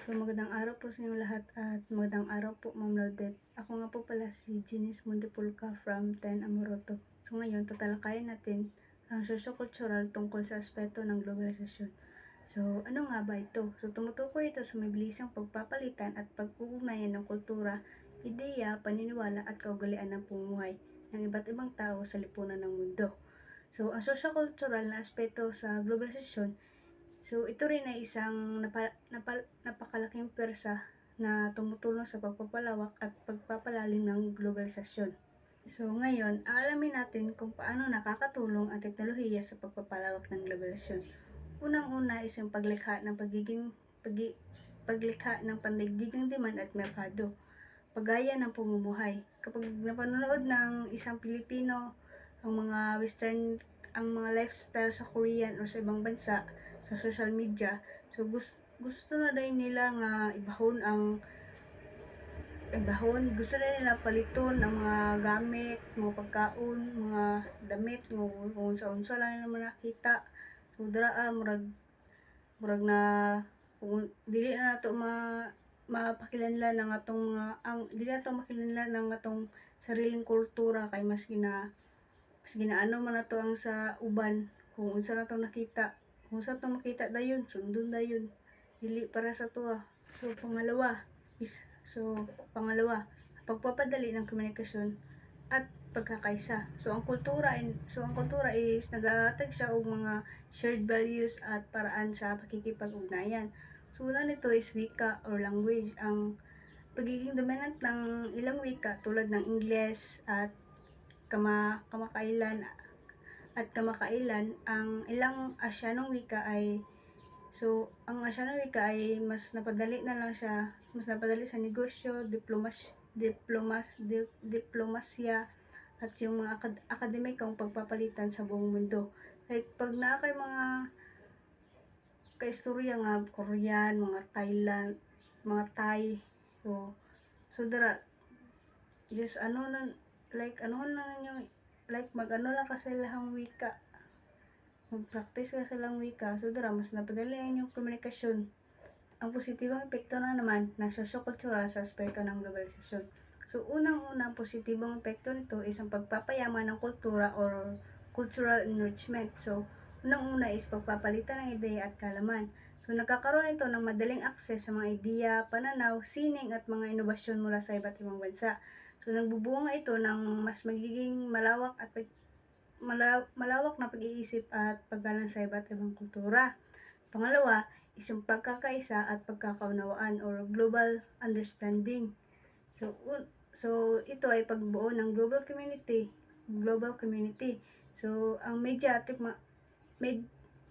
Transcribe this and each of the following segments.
So magandang araw po sa inyong lahat at magandang araw po Ma'am Laudet. Ako nga po pala si Jenis Mundipulca from 10 Amoroto. So ngayon tatalakayin natin ang socio-cultural tungkol sa aspeto ng globalisasyon. So ano nga ba ito? So tumutukoy ito sa mabilisang pagpapalitan at pag-uugnayan ng kultura, ideya, paniniwala at kaugalian ng pamumuhay ng iba't ibang tao sa lipunan ng mundo. So ang socio-cultural na aspeto sa globalisasyon So, ito rin ay isang napa, napa, napakalaking pwersa na tumutulong sa pagpapalawak at pagpapalalim ng globalisasyon. So, ngayon, aalamin natin kung paano nakakatulong ang teknolohiya sa pagpapalawak ng globalisasyon. Unang-una is yung paglikha ng pagiging pagi, paglikha ng pandaigdigang demand at merkado. Pagaya ng pamumuhay. Kapag napanonood ng isang Pilipino ang mga western ang mga lifestyle sa Korean o sa ibang bansa, sa social media. So gusto, gusto na din nila nga ibahon ang ibahon. Gusto na nila paliton ang mga gamit, mga pagkaon, mga damit, mga kung sa unsa lang nila nakita. So dira ah, murag murag na kung dili na nato ma mapakilanlan ng atong mga ang dili nato makilanlan ng atong sariling kultura kay mas gina mas ginaano man nato ang sa uban kung unsa na to nakita saan to makita dayon, sundon dayon. Dili para sa tuwa. So, pangalawa, is, so, pangalawa, pagpapadali ng komunikasyon at pagkakaisa. So, ang kultura, in, so, ang kultura is nagahatag siya og mga shared values at paraan sa pakikipag-ugnayan. So, una nito is wika or language. Ang pagiging dominant ng ilang wika tulad ng Ingles at kama, kamakailan at kamakailan, ang ilang Asyanong wika ay So, ang Asyanong wika ay mas napadali na lang siya, mas napadali sa negosyo, diplomas, diplomas, di, diplomasya, at yung mga akad, akademikong pagpapalitan sa buong mundo. Like, pag na kay mga kaistorya nga Korean, mga Thailand, mga Thai, so, so dara, just ano na, like, ano na yung like mag-ano lang kasi lahang wika. Mag-practice ka silang wika. So dara mas napadali ang inyong komunikasyon. Ang positibong epekto na naman ng socio-cultural sa aspeto ng globalisasyon. So unang-unang positibong epekto nito is ang pagpapayaman ng kultura or cultural enrichment. So unang-una is pagpapalitan ng ideya at kalaman. So, nagkakaroon ito ng madaling akses sa mga ideya, pananaw, sining at mga inobasyon mula sa iba't ibang bansa. So, nagbubunga ito ng mas magiging malawak at pag, malaw, malawak na pag-iisip at paggalang sa iba't ibang kultura. Pangalawa, isang pagkakaisa at pagkakaunawaan or global understanding. So, un, so ito ay pagbuo ng global community, global community. So, ang media at med,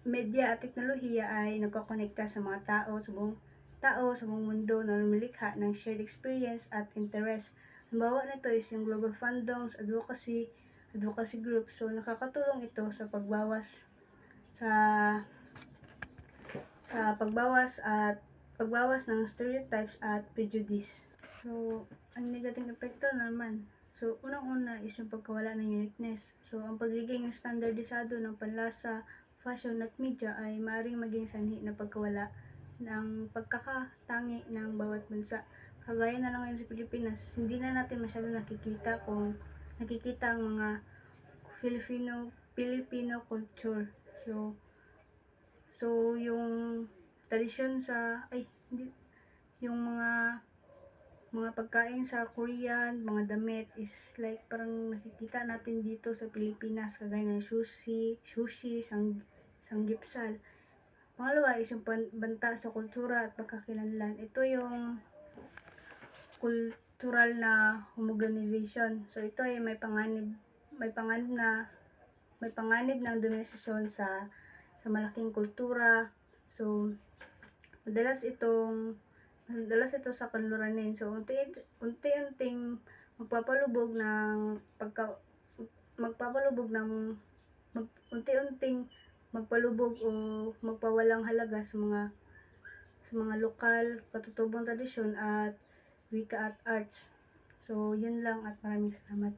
media at teknolohiya ay nagkokonekta sa mga tao sa buong tao sa buong mundo na lumilikha ng shared experience at interest. Halimbawa nito is yung global fandoms, advocacy, advocacy groups. So, nakakatulong ito sa pagbawas sa sa pagbawas at pagbawas ng stereotypes at prejudice. So, ang negative epekto naman So, unang-una is yung pagkawala ng uniqueness. So, ang pagiging standardisado ng panlasa, fashion at media ay maaaring maging sanhi na pagkawala ng pagkakatangi ng bawat bansa. Kagaya na lang ngayon sa Pilipinas, hindi na natin masyado nakikita kung nakikita ang mga Filipino Filipino culture. So so yung tradisyon sa ay hindi yung mga mga pagkain sa Korean, mga damit is like parang nakikita natin dito sa Pilipinas kagaya ng sushi, sushi, sang, sanggipsal. Pangalawa is yung banta sa kultura at pagkakilanlan. Ito yung cultural na homogenization. So ito ay may panganib may panganib na may panganib ng dominasyon sa sa malaking kultura. So madalas itong Dalas ito sa kanluranin. So, unti-unting magpapalubog ng pagka magpapalubog ng mag, unti-unting magpalubog o magpawalang halaga sa mga sa mga lokal, katutubong tradisyon at wika at arts. So, yun lang at maraming salamat.